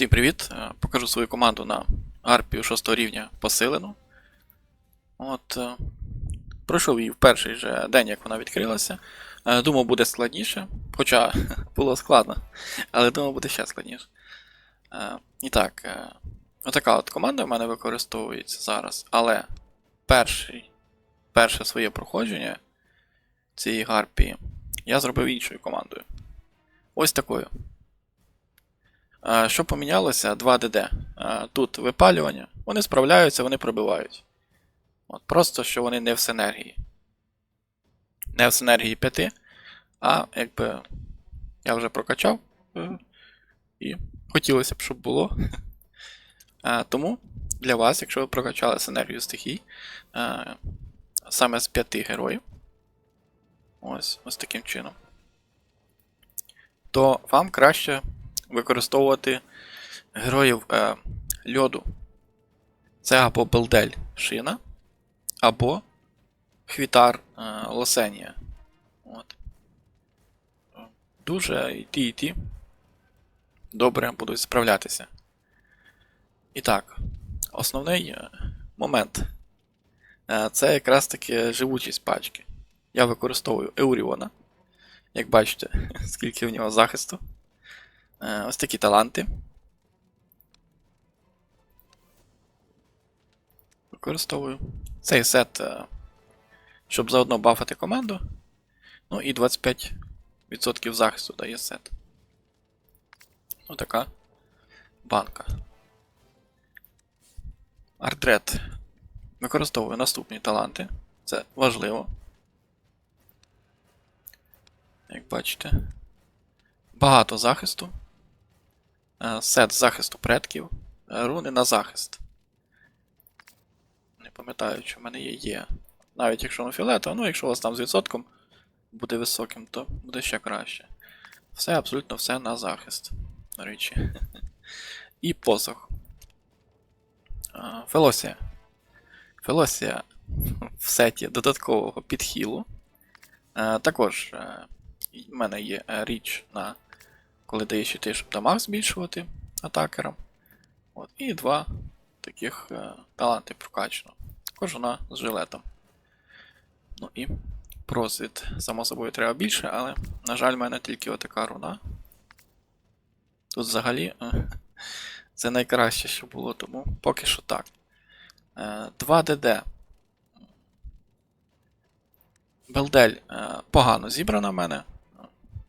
Всім привіт! Е, Покажу свою команду на Арпію 6 рівня посилену. От, е, пройшов її в перший же день, як вона відкрилася. Е, Думав, буде складніше, хоча було складно, але думав, буде ще складніше. І так, отака от команда в мене використовується зараз, але перший, перше своє проходження цієї гарпії я зробив іншою командою. Ось такою. Що помінялося? 2 ДД. Е, Тут випалювання. Вони справляються, вони пробивають. От, Просто що вони не в синергії. Не в синергії 5, а якби я вже прокачав. е, І хотілося б, щоб було. Тому для вас, якщо ви прокачали синергію стихій, саме з 5 героїв. Ось, ось таким чином. То вам краще використовувати героїв е, льоду. Це або Белдель Шина, або Хвітар е, Лосенія. От. Дуже і ті, і ті добре будуть справлятися. І так, основний е, момент е, це якраз таки живучість пачки. Я використовую Еуріона. Як бачите, скільки в нього захисту. Е, Ось такі таланти. Використовую. Цей сет, е, щоб заодно бафати команду. Ну і 25% захисту дає сет. Ну така банка. Артрет. Використовую наступні таланти. Це важливо. Як бачите. Багато захисту. Е, Сет захисту предків. Е, Руни на захист. Не пам'ятаю, чи в мене є. Є. Навіть якщо на фіолетово, ну якщо у вас там з відсотком буде високим, то буде ще краще. Все, абсолютно все на захист. До речі. І посох. Е, Фелосія. Фелосія в сеті додаткового підхілу. Е, Також в мене є річ на коли дає щити, щоб дамаг збільшувати атакерам. От, і два таких е, таланти прокачано. Також вона з жилетом. Ну і просвіт, само собою, треба більше, але, на жаль, в мене тільки отака руна. Тут взагалі е, це найкраще, що було, тому поки що так. Е, 2 ДД. Белдель е, погано зібрана в мене.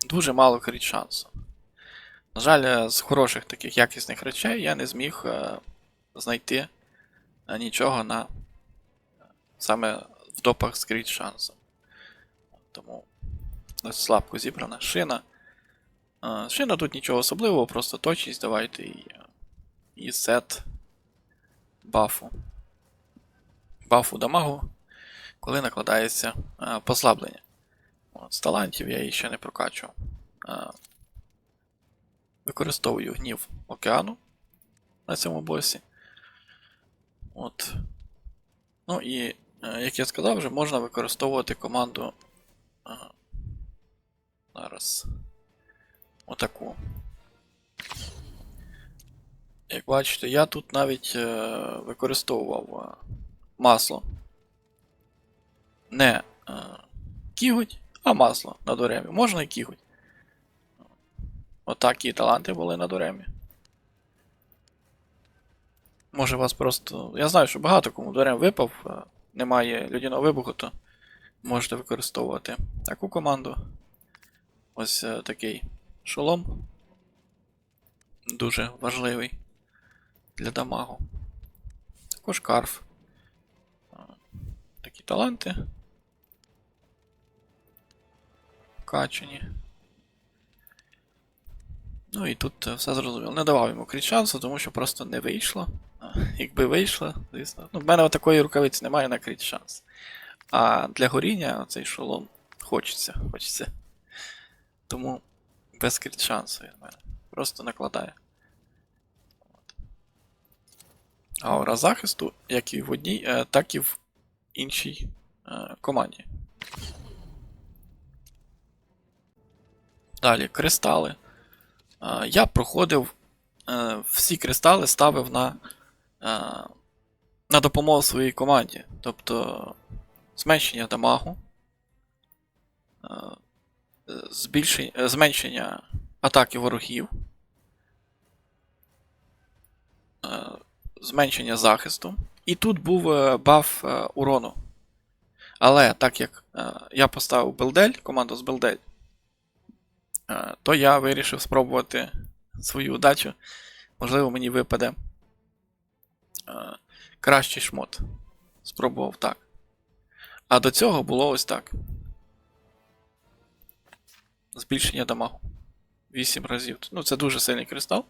Дуже мало крит шансу. На жаль, е, з хороших таких якісних речей я не зміг е, знайти е, нічого на саме в допах з крит шансом. Тому слабко зібрана шина. Шина тут нічого особливого, просто точність давайте і, і сет бафу. Бафу дамагу, коли накладається послаблення. От, з талантів я її ще не прокачував. Використовую гнів океану на цьому босі. От. Ну і, е, як я сказав, вже можна використовувати команду. е, Зараз. Отаку. Як бачите, я тут навіть е, використовував масло. Не кіготь, а масло на доремі. Можна і кіготь. Отакі таланти були на доремі. Може вас просто. Я знаю, що багато кому дорем випав, немає людяного вибуху, то можете використовувати таку команду. Ось е, такий шолом. Дуже важливий для дамагу. Також карф. Такі таланти. Качені. Ну і тут е, все зрозуміло. Не давав йому кріт шансу, тому що просто не вийшло. Якби вийшло, звісно. Ну, в мене такої рукавиці немає на кріт шанс. А для горіння цей шолом хочеться. хочеться. Тому без кріт шансу від мене. Просто накладає. Аура захисту, як і в одній, е, так і в іншій е, команді. Далі кристали. Я проходив е, всі кристали ставив на, е, на допомогу своїй команді. Тобто зменшення дамагу, е, збільшення, зменшення атаки ворогів, зменшення захисту. І тут був баф урону. Але так як я поставив Белдель, команду з Белдель, то я вирішив спробувати свою удачу. Можливо, мені випаде е, кращий шмот. Спробував так. А до цього було ось так. Збільшення дамагу. 8 разів. Ну, це дуже сильний кристал.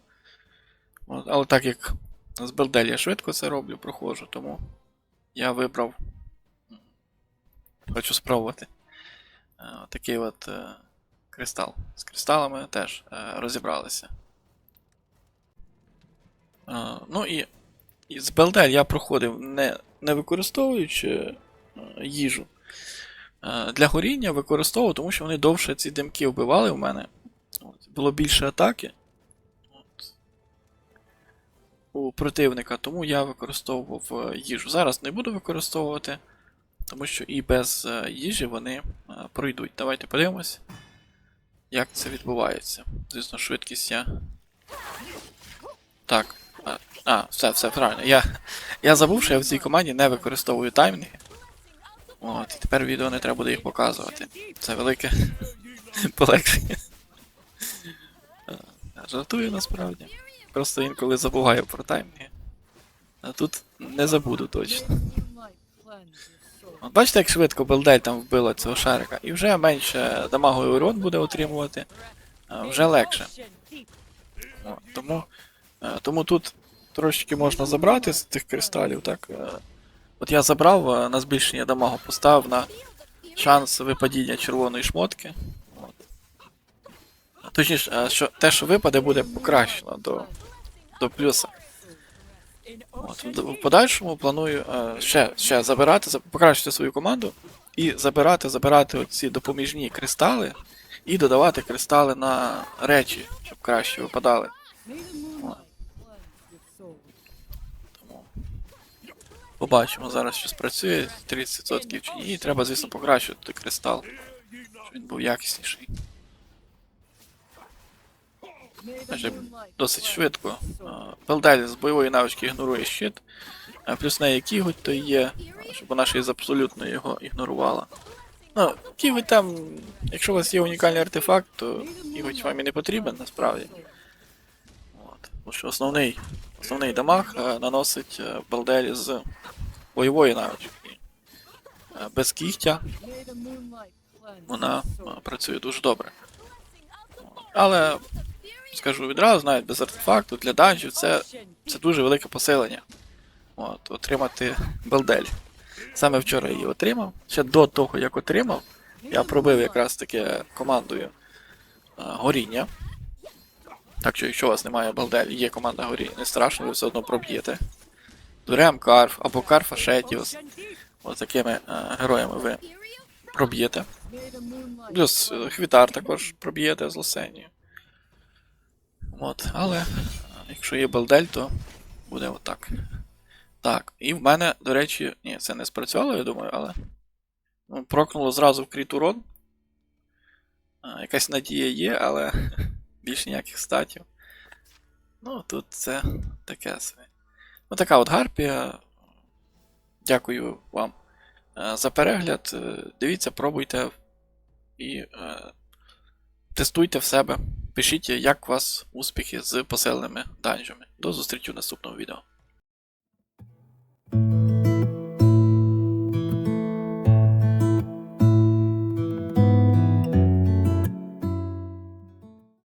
От, але так як з Белдель я швидко це роблю, проходжу, тому я вибрав. Хочу спробувати. е, Такий от е, кристал. З кристалами теж е, розібралися. Е, Ну і, і з Белдель я проходив не, не використовуючи е, їжу. Е, Для горіння використовував, тому що вони довше ці димки вбивали в мене. От, було більше атаки. От. У противника, тому я використовував е, їжу. Зараз не буду використовувати, тому що і без е, їжі вони е, пройдуть. Давайте подивимось, як це відбувається. Звісно, швидкість я. Так. А, все, все, правильно. Я, я забув, що я в цій команді не використовую таймінги. От, і тепер відео не треба буде їх показувати. Це велике полегшення. Е, Жартую насправді. Просто інколи забуваю про таймінги. А тут не забуду точно. Бачите, як швидко Белдель там вбила цього шарика. І вже менше дамагу і урон буде отримувати. Вже легше. Тому, е, тому тут трошечки можна забрати з тих кристалів, так. е. От я забрав е, на збільшення дамагу, поставив на шанс випадіння червоної шмотки. От. Точніше, що те, що випаде, буде покращено до, до плюса. От, в в подальшому планую е, ще, ще забирати, покращити свою команду і забирати, забирати оці допоміжні кристали і додавати кристали на речі, щоб краще випадали. Побачимо зараз, що спрацює 30% чи ні. І треба, звісно, покращувати кристал, щоб він був якісніший. Майже досить швидко. Пелдель з бойової навички ігнорує щит. а Плюс неї кіготь то є, щоб вона ще із абсолютно його ігнорувала. Ну, кіготь там, якщо у вас є унікальний артефакт, то кіготь вам і не потрібен насправді. От. Тому що основний, основний дамаг е, наносить е, з бойової навички. Е, Без кігтя вона працює дуже добре. Але скажу відразу, навіть без артефакту для данжів це, це дуже велике посилення. От, отримати Белдель. Саме вчора її отримав. Ще до того, як отримав, я пробив якраз таки командою а, горіння. Так що, якщо у вас немає Белдель, є команда горіння, не страшно, ви все одно проб'єте. Дурем Карф або Карфа Шетіус. Ось такими а, героями ви проб'єте. Плюс е, Хвітар також проб'єте з Лосенію. От, але якщо є Белдель, то буде отак. Так, і в мене, до речі, ні, це не спрацювало, я думаю, але. Ну, прокнуло зразу в кріт урон. А, якась надія є, але більш ніяких статів. Ну, тут це таке собі. Ну, така от гарпія. Дякую вам е, за перегляд. Е, Дивіться, пробуйте і е, тестуйте в себе. Пишіть, як у вас успіхи з поселеними данжами. До зустрічі в наступному відео.